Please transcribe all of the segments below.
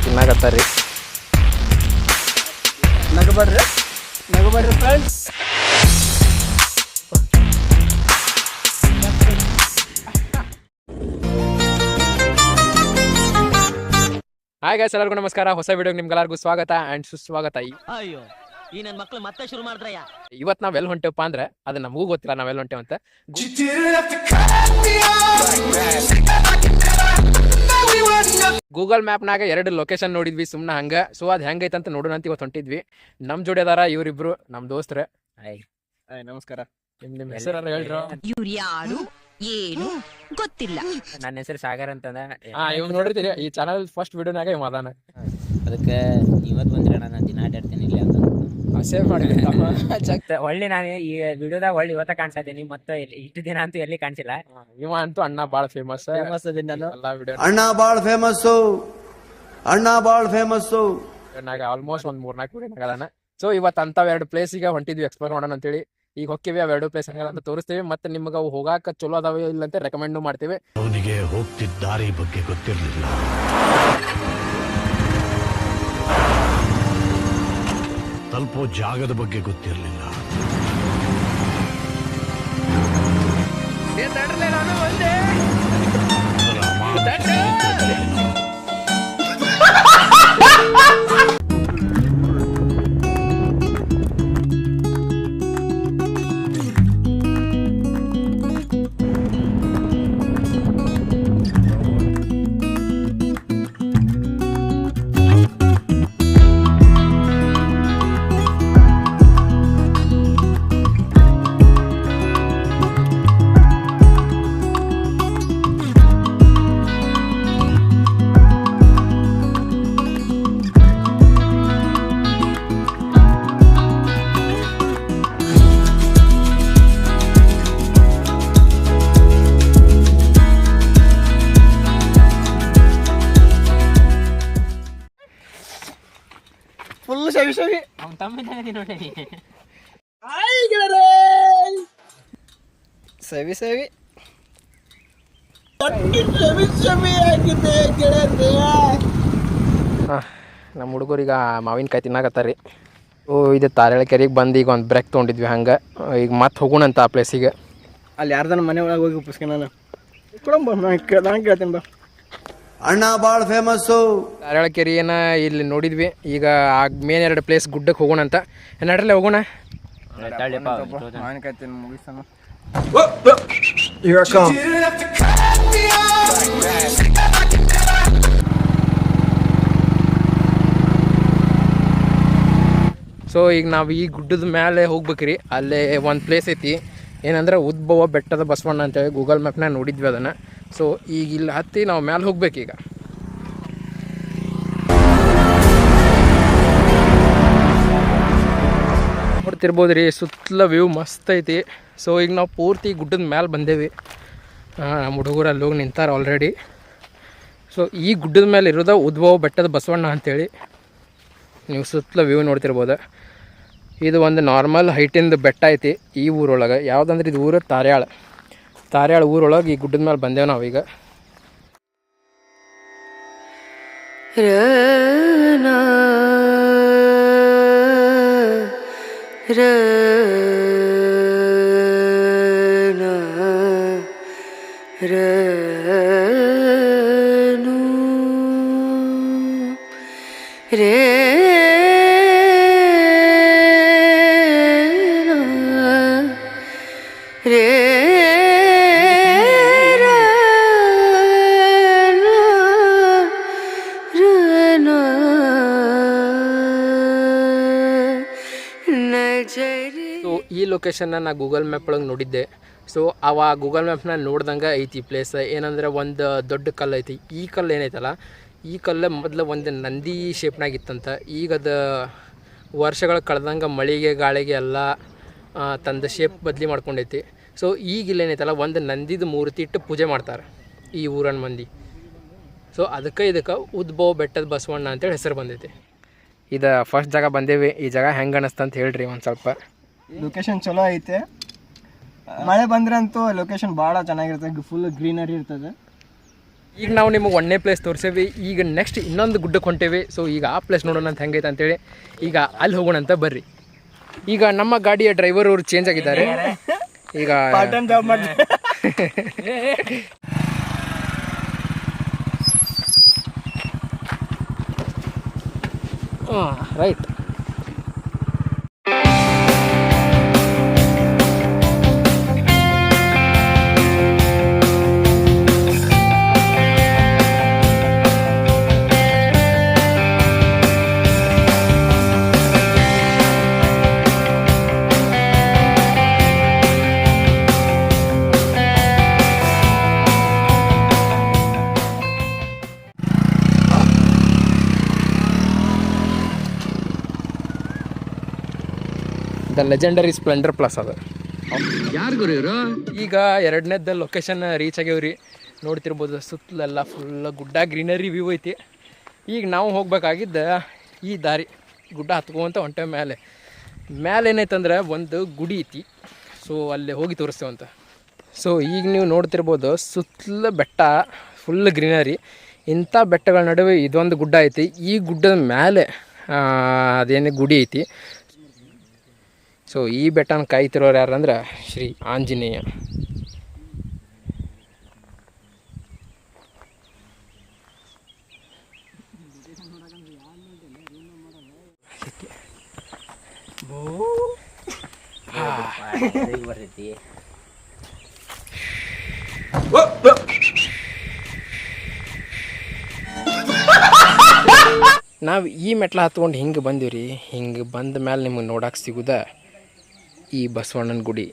ಕಾಯಿ ತಿನ್ನಾಕತ್ತಾರ್ರಿ ನಗಬಡ್ರಿ ನಗಬಡ್ರಿ ಫ್ರೆಂಡ್ಸ್ ಹಾಯ್ ಗೈಸ್ ಎಲ್ಲರಿಗೂ ನಮಸ್ಕಾರ. ಹೊಸ ವಿಡಿಯೋಗೆ ನಿಮ್ಗೆಲ್ಲರಿಗೂ ಸ್ವಾಗತ ಆ್ಯಂಡ್ ಸುಸ್ವಾಗತ. ಈ- ಅಯ್ಯೋ ಈ ನನ್ನ ಮಕ್ಳು ಮತ್ತೆ ಶುರು ಮಾಡಿದ್ರಯ್ಯ? ಇವತ್ತು ನಾವೆಲ್ಲ ಎಲ್ಲಿ ಹೊಂಟೇವಪ್ಪ ಅಂದ್ರೆ ಅದು ನಮಗೂ ಗೊತ್ತಿಲ್ಲ ನಾವ್ ಎಲ್ಲಿ ಹೊಂಟೇವ ಮ್ಯಾಪ್ ನಾಗ ಮ್ಯಾಪ್ನಾಗ ಎರಡು ಲೊಕೇಶನ್ ನೋಡಿದ್ವಿ ಸುಮ್ಮನೆ ಹಂಗ. ಸೊ ಅದು ಹೆಂಗೈತೆ ಅಂತ ನೋಡೋಣ ಅಂತ ಇವತ್ತು ಹೊಂಟಿದ್ವಿ. ನಮ್ ಜೋಡಿ ಅದಾರ ಇವ್ರಿಬ್ರು ನಮ್ ದೋಸ್ತ್ರ. ನಮಸ್ಕಾರ. ನಿಮ್ ನಿಮ್ ಹೆಸರ ಹೇಳ್ರು. ಇವ್ರು ಯಾರು? ಏನು ಗೊತ್ತಿಲ್ಲ. ನನ್ನ ಹೆಸರು ಸಾಗರ್ ಅಂತಂದ. ಹಾ ಇವ್ ನೋಡಿರ್ತೀರಿ ಈ ಚಾನಲ್ ಫಸ್ಟ್ ವಿಡಿಯೋನಾಗ ಇವ್ ಅದಾನ. ಅದಕ್ಕೆ ಇವತ್ತು ಬಂದ್ರೆ ನಾನು ದಿನ ಆಟಾಡ್ತೇನೆ ಇಲ್ಲಿ ಅಂತ. ಸೇವ್ ಮಾಡಿ ಮತ್ತೆ ಒಳ್ಳೆ ನಾನು ಈ ವಿಡಿಯೋದಾಗ ಒಳ್ಳೆ ಇವತ್ತ ಕಾಣಿಸ್ತೀನಿ ಮತ್ತೆ ಇಲ್ಲಿ ಇಷ್ಟು ದಿನ ಅಂತೂ ಎಲ್ಲಿ ಕಾಣಿಸಿಲ್ಲ. ಇವ ಅಂತೂ ಅಣ್ಣ ಬಾಳ ಫೇಮಸ್ ಫೇಮಸ್ ಅದೀನಿ ನಾನು. ಎಲ್ಲಾ ವಿಡಿಯೋ ಅಣ್ಣ ಬಾಳ ಫೇಮಸ್ ಅಣ್ಣ ಬಾಳ ಫೇಮಸ್ ಆಲ್ಮೋಸ್ಟ್ ಒಂದ್ ಮೂರ್ನಾಲ್ಕು ವಿಡಿಯೋನಾಗ ಅದಾನ. ಸೊ ಇವತ್ತು ಅಂತ ಎರಡು ಪ್ಲೇಸಿಗೆ ಹೊಂಟಿದ್ವಿ ಎಕ್ಸ್ಪ್ಲೋರ್ ಮಾಡೋಣ ಅಂತೇಳಿ. ಈಗ ಹೊಕ್ಕಿವಿ ಅವ್ ಎರಡು ಪ್ಲೇಸ್ ಅಂತ ತೋರಿಸ್ತೀವಿ. ಮತ್ತೆ ನಿಮ್ಗೆ ಅವು ಹೋಗಾಕ ಚಲೋ ಅದಾವೆ ಇಲ್ಲ ಅಂತ ರೆಕಮೆಂಡ್ ಮಾಡ್ತೀವಿ. ಅವನಿಗೆ ಹೋಗ್ತಿದ್ದ ದಾರಿ ಬಗ್ಗೆ ಗೊತ್ತಿರಲಿಲ್ಲ. ತಲುಪೋ ಜಾಗದ ಬಗ್ಗೆ ಗೊತ್ತಿರಲಿಲ್ಲ. ಫುಲ್ ಸವಿ ಸವಿ ಅವ್ನ ತಮ್ಮಿದ್ದಾನೆ ನೋಡಿ. ಹಾಯ್ ಗೆಳರೇ ಸವಿ ಸವಿ. ಆಗಿದೆ ಗೆಳರೇ ನಮ್ಮ ಹುಡುಗರಿಗೆ ಮಾವಿನಕಾಯಿ ತಿನ್ನಾಕತ್ತಾರಿ. ಓ ಇದು ತಾರೇಳ ಕೆರೆಗೆ ಬಂದು ಈಗ ಒಂದು ಬ್ರೇಕ್ ತೊಗೊಂಡಿದ್ವಿ ಹಂಗೆ. ಈಗ ಮತ್ತೆ ಹೋಗೋಣ ಅಂತ ಆ ಪ್ಲೇಸಿಗೆ ಅಲ್ಲಿ ಯಾರ್ದನ ಮನೆ ಒಳಗೆ ಹೋಗಿ ಪುಸ್ತಕ ನಾನು. ಕೊಡಂಬ ನಾನು ಕೇಳ್ತೀನಿ ಬಾ. ಅಣ್ಣ ಬಾಳ್ ಫೇಮಸ್ಸು ಧಾರವಾಡ ಕೆರೆಯನ್ನ ಇಲ್ಲಿ ನೋಡಿದ್ವಿ. ಈಗ ಆ ಮೇನ್ ಎರಡು ಪ್ಲೇಸ್ ಗುಡ್ಡಕ್ಕೆ ಹೋಗೋಣ ಅಂತ. ನಡ್ರಲ್ಲೇ ಹೋಗೋಣ. ಸೊ ಈಗ ನಾವು ಈ ಗುಡ್ಡದ ಮೇಲೆ ಹೋಗ್ಬೇಕ್ರಿ. ಅಲ್ಲೇ ಒಂದು ಪ್ಲೇಸ್ ಐತಿ. ಏನಂದ್ರೆ ಉದ್ಭವ ಬೆಟ್ಟದ ಬಸವಣ್ಣ ಅಂತೇಳಿ ಗೂಗಲ್ ಮ್ಯಾಪ್ನಾಗ ನೋಡಿದ್ವಿ ಅದನ್ನು. ಸೊ ಈಗ ಇಲ್ಲಿ ಹತ್ತಿ ನಾವು ಮ್ಯಾಲೆ ಹೋಗ್ಬೇಕೀಗ ನೋಡ್ತಿರ್ಬೋದು ರೀ ಸುತ್ತಲ ವ್ಯೂ ಮಸ್ತ್ ಐತಿ. ಸೊ ಈಗ ನಾವು ಪೂರ್ತಿ ಗುಡ್ಡದ ಮ್ಯಾಲೆ ಬಂದೇವಿ. ನಮ್ಮ ಹುಡುಗರು ಅಲ್ಲಿ ಹೋಗಿ ನಿಂತಾರೆ ಆಲ್ರೆಡಿ ಸೊ ಈ ಗುಡ್ಡದ ಮೇಲೆ ಇರೋದು ಉದ್ಭವ ಬೆಟ್ಟದ ಬಸವಣ್ಣ ಅಂತೇಳಿ. ನೀವು ಸುತ್ತಲ ವ್ಯೂ ನೋಡ್ತಿರ್ಬೋದು. ಇದು ಒಂದು ನಾರ್ಮಲ್ ಹೈಟಿಂದು ಬೆಟ್ಟ ಐತಿ ಈ ಊರೊಳಗೆ. ಯಾವುದಂದ್ರೆ ಇದು ಊರು ತಾರ್ಯಾಳ. ತಾರ್ಯಾಳ ಊರೊಳಗೆ ಈ ಗುಡ್ಡದ ಮೇಲೆ ಬಂದೇವು ನಾವೀಗ ಸೊ ಈ ಲೊಕೇಶನ್ನ ನಾ ಗೂಗಲ್ ಮ್ಯಾಪ್ ಒಳಗೆ ನೋಡಿದ್ದೆ. ಸೊ ಅವ ಗೂಗಲ್ ಮ್ಯಾಪ್ನ ನೋಡ್ದಂಗೆ ಐತಿ ಪ್ಲೇಸ್ ಏನಂದ್ರೆ ಒಂದು ದೊಡ್ಡ ಕಲ್ಲು ಐತಿ. ಈ ಕಲ್ಲು ಏನೈತಲ್ಲ, ಈ ಕಲ್ಲು ಮೊದಲು ಒಂದು ನಂದಿ ಶೇಪ್ನಾಗಿತ್ತಂತ ಈಗ ಅದು ವರ್ಷಗಳು ಕಳೆದಂಗೆ ಮಳೆಗೆ, ಗಾಳಿಗೆ ಎಲ್ಲ ತಂದ ಶೇಪ್ ಬದಲಿ ಮಾಡ್ಕೊಂಡೈತಿ. ಸೊ ಈಗ ಇಲ್ಲಿ ಏನೈತಲ್ಲ, ಒಂದು ನಂದಿದ ಮೂರ್ತಿ ಇಟ್ಟು ಪೂಜೆ ಮಾಡ್ತಾರೆ ಈ ಊರನ್ ಮಂದಿ. ಸೊ ಅದಕ್ಕೆ ಇದಕ್ಕೆ ಉದ್ಭವ ಬೆಟ್ಟದ ಬಸವಣ್ಣ ಅಂತೇಳಿ ಹೆಸರು ಬಂದೈತಿ. ಇದು ಫಸ್ಟ್ ಜಾಗ ಬಂದೇವಿ. ಈ ಜಾಗ ಹೆಂಗೆ ಅನ್ನಿಸ್ತಂತ ಹೇಳ್ರಿ ಒಂದು ಸ್ವಲ್ಪ. ಲೊಕೇಶನ್ ಚಲೋ ಐತೆ. ಮಳೆ ಬಂದ್ರೆ ಅಂತೂ ಲೊಕೇಶನ್ ಭಾಳ ಚೆನ್ನಾಗಿರ್ತದೆ ಫುಲ್ ಗ್ರೀನರಿ ಇರ್ತದೆ. ಈಗ ನಾವು ನಿಮಗೆ ಒಂದನೇ ಪ್ಲೇಸ್ ತೋರಿಸೇವಿ. ಈಗ ನೆಕ್ಸ್ಟ್ ಇನ್ನೊಂದು ಗುಡ್ಡಕ್ಕೆ ಹೊಂಟೇವಿ. ಸೊ ಈಗ ಆ ಪ್ಲೇಸ್ ನೋಡೋಣ ಅಂತ ಹೆಂಗೈತೆ ಅಂತೇಳಿ ಈಗ ಅಲ್ಲಿ ಹೋಗೋಣ ಅಂತ ಬರ್ರಿ. ಈಗ ನಮ್ಮ ಗಾಡಿಯ ಡ್ರೈವರ್ ಅವರು ಚೇಂಜ್ ಆಗಿದ್ದಾರೆ. ಈಗ ರೈಟ್ ಲೆಜೆಂಡರಿ ಸ್ಪ್ಲೆಂಡರ್ ಪ್ಲಸ್ ಅದು. ಈಗ ಎರಡನೇದ ಲೊಕೇಶನ್ ರೀಚ್ ಆಗ್ಯಾವ್ರಿ. ನೋಡ್ತಿರ್ಬೋದು ಸುತ್ತಲೆಲ್ಲ ಫುಲ್ ಗುಡ್ಡ ಗ್ರೀನರಿ ವ್ಯೂ ಐತಿ. ಈಗ ನಾವು ಹೋಗ್ಬೇಕಾಗಿದ್ದ ಈ ದಾರಿ ಗುಡ್ಡ ಹತ್ಕೊಂತ ಹೊಂಟೆ ಮೇಲೆ. ಮೇಲೆ ಏನೈತಂದ್ರೆ ಒಂದು ಗುಡಿ ಐತಿ. ಸೊ ಅಲ್ಲಿ ಹೋಗಿ ತೋರಿಸ್ತೇವಂತ. ಸೊ ಈಗ ನೀವು ನೋಡ್ತಿರ್ಬೋದು ಸುತ್ತಲ ಬೆಟ್ಟ ಫುಲ್ ಗ್ರೀನರಿ ಇಂಥ ಬೆಟ್ಟಗಳ ನಡುವೆ ಇದೊಂದು ಗುಡ್ಡ ಐತಿ. ಈ ಗುಡ್ಡದ ಮೇಲೆ ಅದೇನು ಗುಡಿ ಐತಿ. ಸೊ ಈ ಬೆಟ್ಟನ ಕಾಯ್ತಿರೋರು ಯಾರಂದ್ರೆ ಶ್ರೀ ಆಂಜನೇಯ. ನಾವು ಈ ಮೆಟ್ಲ ಹತ್ಕೊಂಡು ಹಿಂಗೆ ಬಂದೀವಿ ಹಿಂಗೆ ಬಂದ ಮೇಲೆ ನಿಮ್ಗೆ ನೋಡಕ್ಕೆ ಸಿಗುದ. ಈ ಬಸವಣ್ಣನ ಗುಡಿ.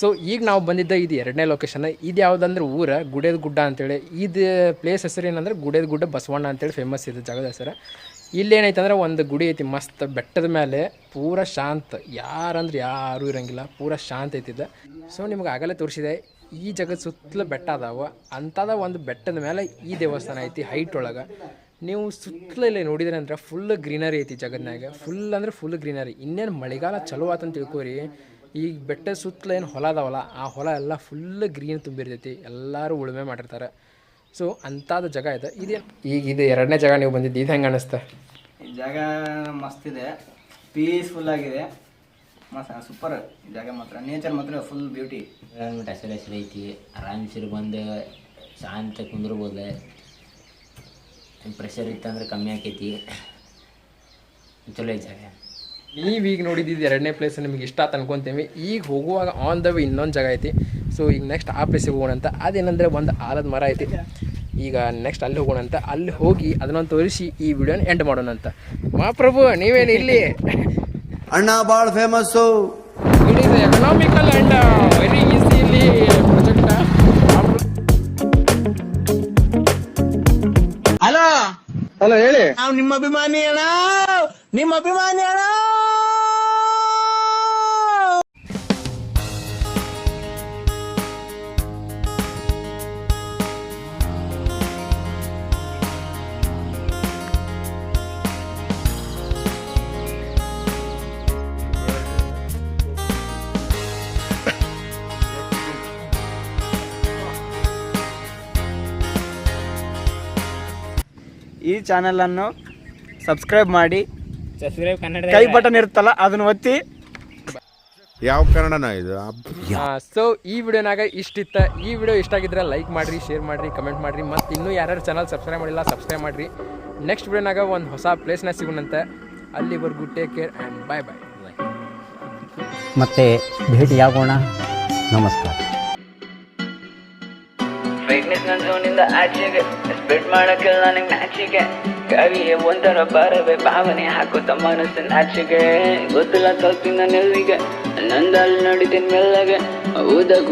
ಸೊ ಈಗ ನಾವು ಬಂದಿದ್ದ ಇದು ಎರಡನೇ ಲೊಕೇಶನ್ ಇದು ಯಾವುದಂದ್ರೆ ಊರ? ಗುಡೇದ ಗುಡ್ಡ ಅಂತೇಳಿ. ಇದು ಪ್ಲೇಸ್ ಹೆಸರು ಏನಂದ್ರೆ ಗುಡೇದ ಗುಡ್ಡ ಬಸವಣ್ಣ ಅಂತೇಳಿ ಫೇಮಸ್ ಇದೆ ಜಾಗದ ಹೆಸರು. ಇಲ್ಲಿ ಏನೈತೆ ಅಂದ್ರೆ ಒಂದು ಗುಡಿ ಐತಿ, ಮಸ್ತ್ ಬೆಟ್ಟದ ಮೇಲೆ ಪೂರ ಶಾಂತ. ಯಾರಂದ್ರೆ ಯಾರೂ ಇರಂಗಿಲ್ಲ, ಪೂರ ಶಾಂತ ಐತಿದ್ದ ಸೊ ನಿಮ್ಗೆ ಆಗಲೇ ತೋರಿಸಿದೆ, ಈ ಜಗದ ಸುತ್ತಲೂ ಬೆಟ್ಟ ಅದಾವ. ಅಂಥದ ಒಂದು ಬೆಟ್ಟದ ಮೇಲೆ ಈ ದೇವಸ್ಥಾನ ಐತಿ ಹೈಟ್ ಒಳಗೆ. ನೀವು ಸುತ್ತಲೂ ಇಲ್ಲಿ ನೋಡಿದ್ರೆ ಅಂದ್ರೆ ಫುಲ್ ಗ್ರೀನರಿ ಐತಿ ಜಗದ್ನಾಗೆ ಫುಲ್ ಅಂದ್ರೆ ಫುಲ್ ಗ್ರೀನರಿ ಇನ್ನೇನು ಮಳೆಗಾಲ ಚಲೋ ಆತಂತ ತಿಳ್ಕೊರಿ. ಈಗ ಬೆಟ್ಟ ಸುತ್ತಲೂ ಏನು ಹೊಲ ಅದಾವಲ್ಲ ಆ ಹೊಲ ಎಲ್ಲ ಫುಲ್ ಗ್ರೀನ್ ತುಂಬಿರ್ತೈತಿ. ಎಲ್ಲರೂ ಉಳುಮೆ ಮಾಡಿರ್ತಾರೆ. ಸೊ ಅಂಥದ್ದು ಜಾಗ ಇದೆ. ಇದೆ ಈಗ ಇದು ಎರಡನೇ ಜಾಗ ನೀವು ಬಂದಿದ್ದು ಇದು ಹೆಂಗೆ ಅನ್ನಿಸ್ತಾ ಈ ಜಾಗ ಮಸ್ತ್ ಇದೆ. ಪೀಸ್ಫುಲ್ ಆಗಿದೆ. ಮಸ್ತ್ ಸೂಪರ್ ಈ ಜಾಗ ಮಾತ್ರ. ನೇಚರ್ ಮಾತ್ರ ಫುಲ್ ಬ್ಯೂಟಿ ಹೆಸರು ಹಸಿರು ಹಸಿರು ಐತಿ. ಆರಾಮ್ಸಿರು ಬಂದು ಶಾಂತ ಕುಂದ್ರಬೋದು. ಪ್ರೆಷರ್ ಇತ್ತಂದ್ರೆ ಕಮ್ಮಿ ಆಕೈತಿ. ಚಲೋ ಐತಿ ಜಾಗ. ನೀವು ಈಗ ನೋಡಿದ್ದು ಎರಡನೇ ಪ್ಲೇಸ್ ನಿಮಗೆ ಇಷ್ಟ ಆತ ಅನ್ಕೊಂತೀವಿ ಈಗ ಹೋಗುವಾಗ ಆನ್ ದ ವೇ ಇನ್ನೊಂದು ಜಾಗ ಐತಿ. ಸೊ ಈಗ ನೆಕ್ಸ್ಟ್ ಆ ಪ್ಲೇಸಿಗೆ ಹೋಗೋಣ ಅಂತ ಅದೇನಂದರೆ ಒಂದು ಆಲದ ಮರ ಐತಿ. ಈಗ ನೆಕ್ಸ್ಟ್ ಅಲ್ಲಿ ಹೋಗೋಣ ಅಂತ ಅಲ್ಲಿ ಹೋಗಿ ಅದನ್ನೊಂದು ತೋರಿಸಿ ಈ ವಿಡಿಯೋನ ಎಂಡ್ ಮಾಡೋಣ ಅಂತ ಮಹಾಪ್ರಭು ನೀವೇನು ಇಲ್ಲಿ? ಅಣ್ಣ ಭಾಳ famous it is economical and very easy ಇಲ್ಲಿ ಪ್ರಾಜೆಕ್ಟ್ ಹಲೋ ಹೇಳಿ. ನಾವು ನಿಮ್ಮ ಅಭಿಮಾನಿ ಅಣ್ಣ ನಿಮ್ಮ ಅಭಿಮಾನಿ ಅಣ್ಣ ಈ ಚಾನಲನ್ನು ಸಬ್ಸ್ಕ್ರೈಬ್ ಮಾಡಿ. ಸಬ್ಸ್ಕ್ರೈಬ್ ಕನ್ನಡ ಕೈ ಬಟನ್ ಇರುತ್ತಲ್ಲ ಅದನ್ನು ಒತ್ತಿ. ಯಾವ ಕನ್ನಡನ ಇದು? ಸೊ ಈ ವಿಡಿಯೋನಾಗ ಇಷ್ಟಿತ್ತ. ಈ ವಿಡಿಯೋ ಇಷ್ಟ ಆಗಿದ್ರೆ ಲೈಕ್ ಮಾಡಿರಿ ಶೇರ್ ಮಾಡಿರಿ ಕಮೆಂಟ್ ಮಾಡಿರಿ ಮತ್ತು ಇನ್ನೂ ಯಾರ್ಯಾರು ಚಾನಲ್ ಸಬ್ಸ್ಕ್ರೈಬ್ ಮಾಡಿಲ್ಲ ಸಬ್ಸ್ಕ್ರೈಬ್ ಮಾಡಿರಿ. ನೆಕ್ಸ್ಟ್ ವಿಡಿಯೋನಾಗ ಒಂದು ಹೊಸ ಪ್ಲೇಸ್ನ ಸಿಗೋಣಂತೆ. ಅಲ್ಲಿವರೆಗೂ take care and bye bye ಮತ್ತೆ ಭೇಟಿ ಆಗೋಣ ನಮಸ್ಕಾರ. ಫಿಟ್ನೆಸ್ ನನ್ನ ಝೋನಿಂದ ಆಚೆಗೆ. ಸ್ಪ್ರೆಡ್ ಮಾಡಕ್ಕೆಲ್ಲ ನನಗೆ ಮ್ಯಾಚಿಗೆ ಕವಿಯೇ, ಒಂಥರ ಬರವೇ ಭಾವನೆ ಹಾಕುತ್ತ ಮನಸ್ಸಿನ ಆಚೆಗೆ ಗೊತ್ತಿಲ್ಲ ತಲ್ಪಿನ ನೆಲ್ಲಿಗೆ. ನಂದಲ್ಲಿ ನಡಿತೀನಿ ಮೆಲ್ಲಗೆ. ಊದಕು